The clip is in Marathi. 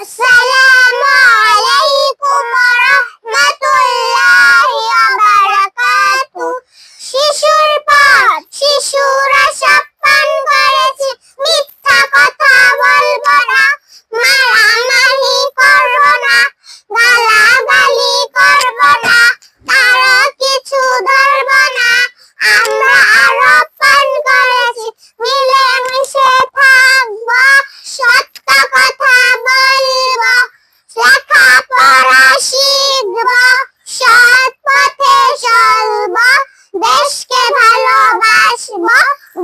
असला